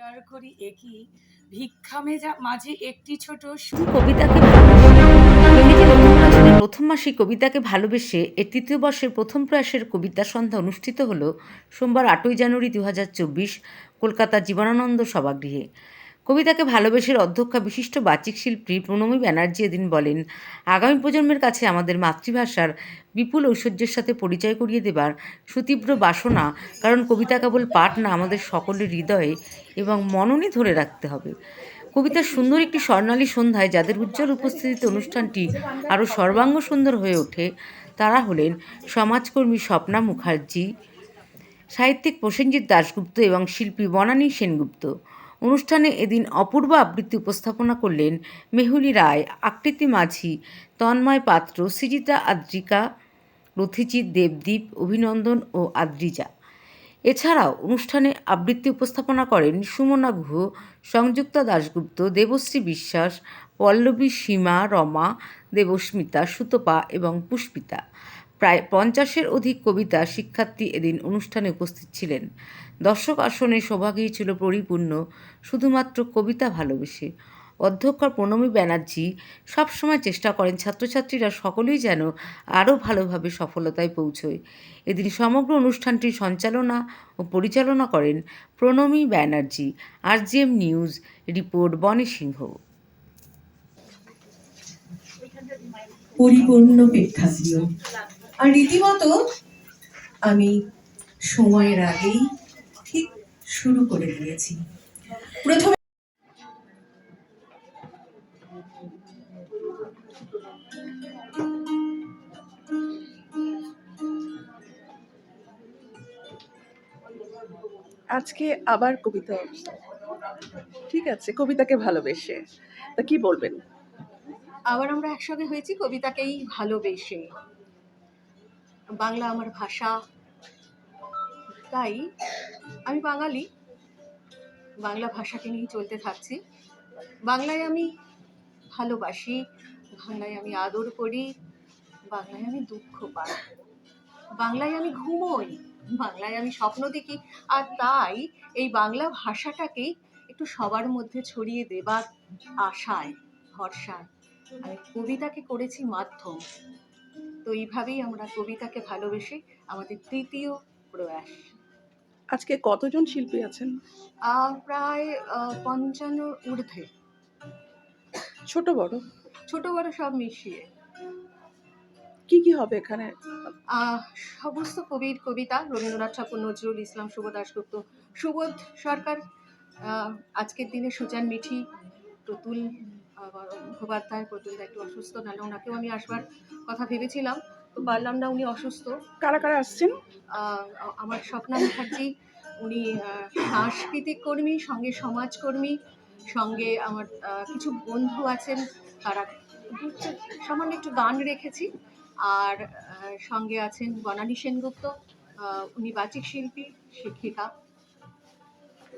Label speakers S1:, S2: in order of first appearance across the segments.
S1: বিচার করি একই ভিক্ষা মেজা, মাঝে একটি ছোট
S2: কবিতাকে প্রথম মাসে কবিতাকে ভালোবেসে এর তৃতীয় বর্ষের প্রথম প্রয়াসের কবিতা সন্ধ্যা অনুষ্ঠিত হল সোমবার আটই জানুয়ারি দু কলকাতার জীবনানন্দ সভাগৃহে। কবিতাকে ভালোবেসের অধ্যক্ষা বিশিষ্ট বাচিক শিল্পী প্রণমী ব্যানার্জি এদিন বলেন, আগামী প্রজন্মের কাছে আমাদের মাতৃভাষার বিপুল ঐশ্বর্যের সাথে পরিচয় করিয়ে দেবার সুতীব্র বাসনা, কারণ কবিতা কেবল পাঠ না, আমাদের সকলের হৃদয়ে এবং মননে ধরে রাখতে হবে। কবিতার সুন্দর একটি স্বর্ণালী সন্ধ্যায় যাদের উজ্জ্বল উপস্থিতিতে অনুষ্ঠানটি আরও সর্বাঙ্গ সুন্দর হয়ে ওঠে, তারা হলেন সমাজকর্মী স্বপ্না মুখার্জি, সাহিত্যিক প্রসেনজিৎ দাশগুপ্ত এবং শিল্পী বনানী সেনগুপ্ত। অনুষ্ঠানে এদিন অপূর্ব আবৃত্তি উপস্থাপনা করলেন মেহুলি রায়, আকৃতি মাঝি, তন্ময় পাত্র, সৃজিতা আদ্রিকা রথিজিৎ দেবদীপ, অভিনন্দন ও আদ্রিজা। এছাড়াও অনুষ্ঠানে আবৃত্তি উপস্থাপনা করেন সুমনা গুহ, সংযুক্তা দাশগুপ্ত, দেবশ্রী বিশ্বাস, পল্লবী সীমা, রমা, দেবস্মিতা, সুতপা এবং পুষ্পিতা। প্রায় পঞ্চাশের অধিক কবিতা শিক্ষার্থী এদিন অনুষ্ঠানে উপস্থিত ছিলেন। দর্শক আসনে শোভা গিয়েছিল পরিপূর্ণ, শুধুমাত্র কবিতা ভালোবেসে। অধ্যক্ষ প্রণমী ব্যানার্জি সবসময় চেষ্টা করেন ছাত্রছাত্রীরা সকলেই যেন আরও ভালোভাবে সফলতায় পৌঁছয়। এদিন সমগ্র অনুষ্ঠানটির সঞ্চালনা ও পরিচালনা করেন Pranami Banerjee, RGM news, report Boni Singha.
S3: পরিপূর্ণ প্রেক্ষাগৃহ। আর রীতিমতো আমি সময়ের আগেই ঠিক শুরু করে দিয়েছি। প্রথমে
S4: আজকে আবার কবিতা। ঠিক আছে কবিতাকে ভালোবেসে। তা কি বলবেন?
S5: আবার আমরা একসঙ্গে হয়েছি কবিতাকেই ভালোবেসে। বাংলা আমার ভাষা। তাই আমি বাঙালি। বাংলা ভাষাকে নিয়ে চলতে থাকছি। বাংলায় আমি ভালোবাসি, বাংলায় আমি আদর করি, বাংলায় আমি দুঃখ পাই। বাংলায় আমি ঘুমোই, বাংলায় আমি স্বপ্ন দেখি। আর তাই এই বাংলা ভাষাটাকেই একটু সবার মধ্যে ছড়িয়ে দেবার আশায়, ভরসায় আমি কবিতাকে করেছি মাধ্যম। তো এইভাবেই আমরা কবিতাকে ভালোবেসে আমাদের তৃতীয় প্রয়াস।
S4: আজকে কতজন শিল্পী আছেন?
S5: প্রায় পঞ্চান্ন ঊর্ধ্বে।
S4: ছোট বড়?
S5: ছোট বড় সব মিশিয়ে।
S4: কি কি হবে এখানে?
S5: সমস্ত কবির কবিতা রবীন্দ্রনাথ ঠাকুর নজরুল ইসলাম শুভ দাশগুপ্ত সুবোধ সরকার আজকের দিনে সুজান মিঠি প্রতুল মুখোপাধ্যায় পর্যন্ত একটু অসুস্থ নাহলে ওনাকেও আমি আসবার কথা ভেবেছিলাম। তো পারলাম না উনি অসুস্থ।
S4: কারা কারা আসছেন?
S5: আমার স্বপ্না মুখার্জি উনি সাংস্কৃতিক কর্মী সঙ্গে সমাজকর্মী সঙ্গে আমার কিছু বন্ধু আছেন তারা সামান্য একটু গান রেখেছি। আর সঙ্গে আছেন বনানী সেনগুপ্ত উনি বাচিক শিল্পী শিক্ষিকা।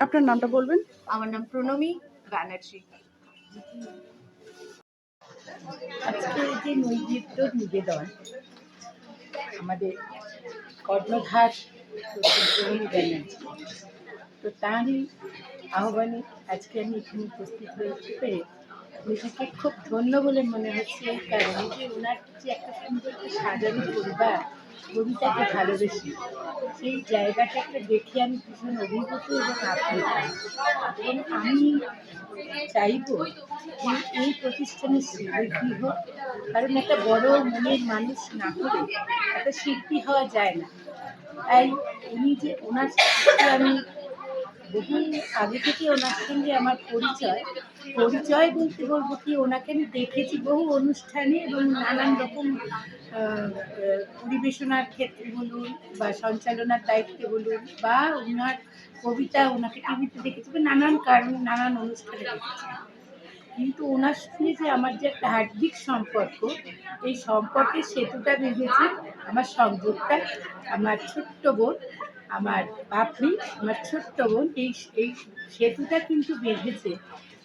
S4: আপনার নামটা বলবেন?
S5: আমার নাম প্রণমী ব্যানার্জি।
S6: আজকে যে নৈবেদ্য নিবেদন, আমাদের কর্ণধার প্রণী ব্যানার্জি। তো তারই আহ্বানে আজকে আমি এখানে উপস্থিত হয়েছি পেরে নিজেকে খুব ধন্য বলে মনে হচ্ছে এই কারণে যে ওনার যে একটা সুন্দর সাজানো পরিবার কবিতাকে ভালোবেসে, সেই জায়গাটাকে দেখে আমি ভীষণ অভিভূত এবং আপ্লুত। এবং আমি চাইব যে এই প্রতিষ্ঠানের বৃদ্ধি হোক কারণ একটা বড় মনের মানুষ না হলে একটা শিল্পী হওয়া যায় না। তাই উনি যে ওনার সাথে আমি বহু আগে থেকে ওনার সঙ্গে আমার পরিচয় পরিচয় বলতে বলব কি, ওনাকে আমি দেখেছি বহু অনুষ্ঠানে এবং নানান রকম পরিবেশনার ক্ষেত্রে বলুন বা সঞ্চালনার দায়িত্বে বলুন বা ওনার কবিতা ওনাকে টিভিতে দেখেছি বা নানান কারণ, নানান অনুষ্ঠানে দেখেছি। কিন্তু ওনার সঙ্গে যে আমার যে একটা হার্দিক সম্পর্ক, এই সম্পর্কের সেতুটা বেঁধেছে আমার সংযোগটা, আমার ছোট্ট বোন, আমার পাপড়ি আমার ছোট্ট বোন, এই এই সেতুটা কিন্তু বেঁধেছে,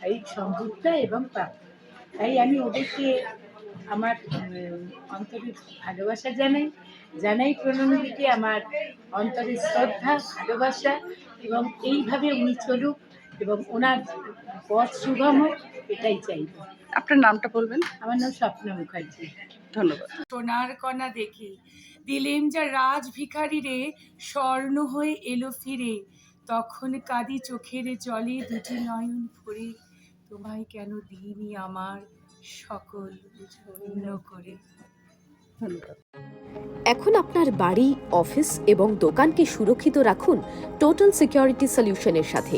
S6: এই সংযোগটা এবং পাপড়ি তাই আমি ওদেরকে আমার অন্তরের ভালোবাসা জানাই জানাই প্রণমীকে আমার অন্তরের শ্রদ্ধা, ভালোবাসা এবং এইভাবে উনি চলুক এবং ওনার পথ সুগম হোক এটাই চাইব
S4: আপনার নামটা বলবেন?
S6: আমার নাম স্বপ্না মুখার্জি।
S4: ধন্যবাদ।
S1: সোনার কণা দেখে। দিলেম যা রাজ ভিখারি রে স্বর্ণ হয়ে এলো ফিরে। তখন কাঁদি চোখের জলে দুটি নয়ন ভরে। তোমায় কেন দিইনি আমার সকল পূর্ণ করে?
S4: ধন্যবাদ।
S7: এখন আপনার বাড়ি অফিস এবং দোকানকে সুরক্ষিত রাখুন টোটাল সিকিউরিটি সলিউশনের সাথে।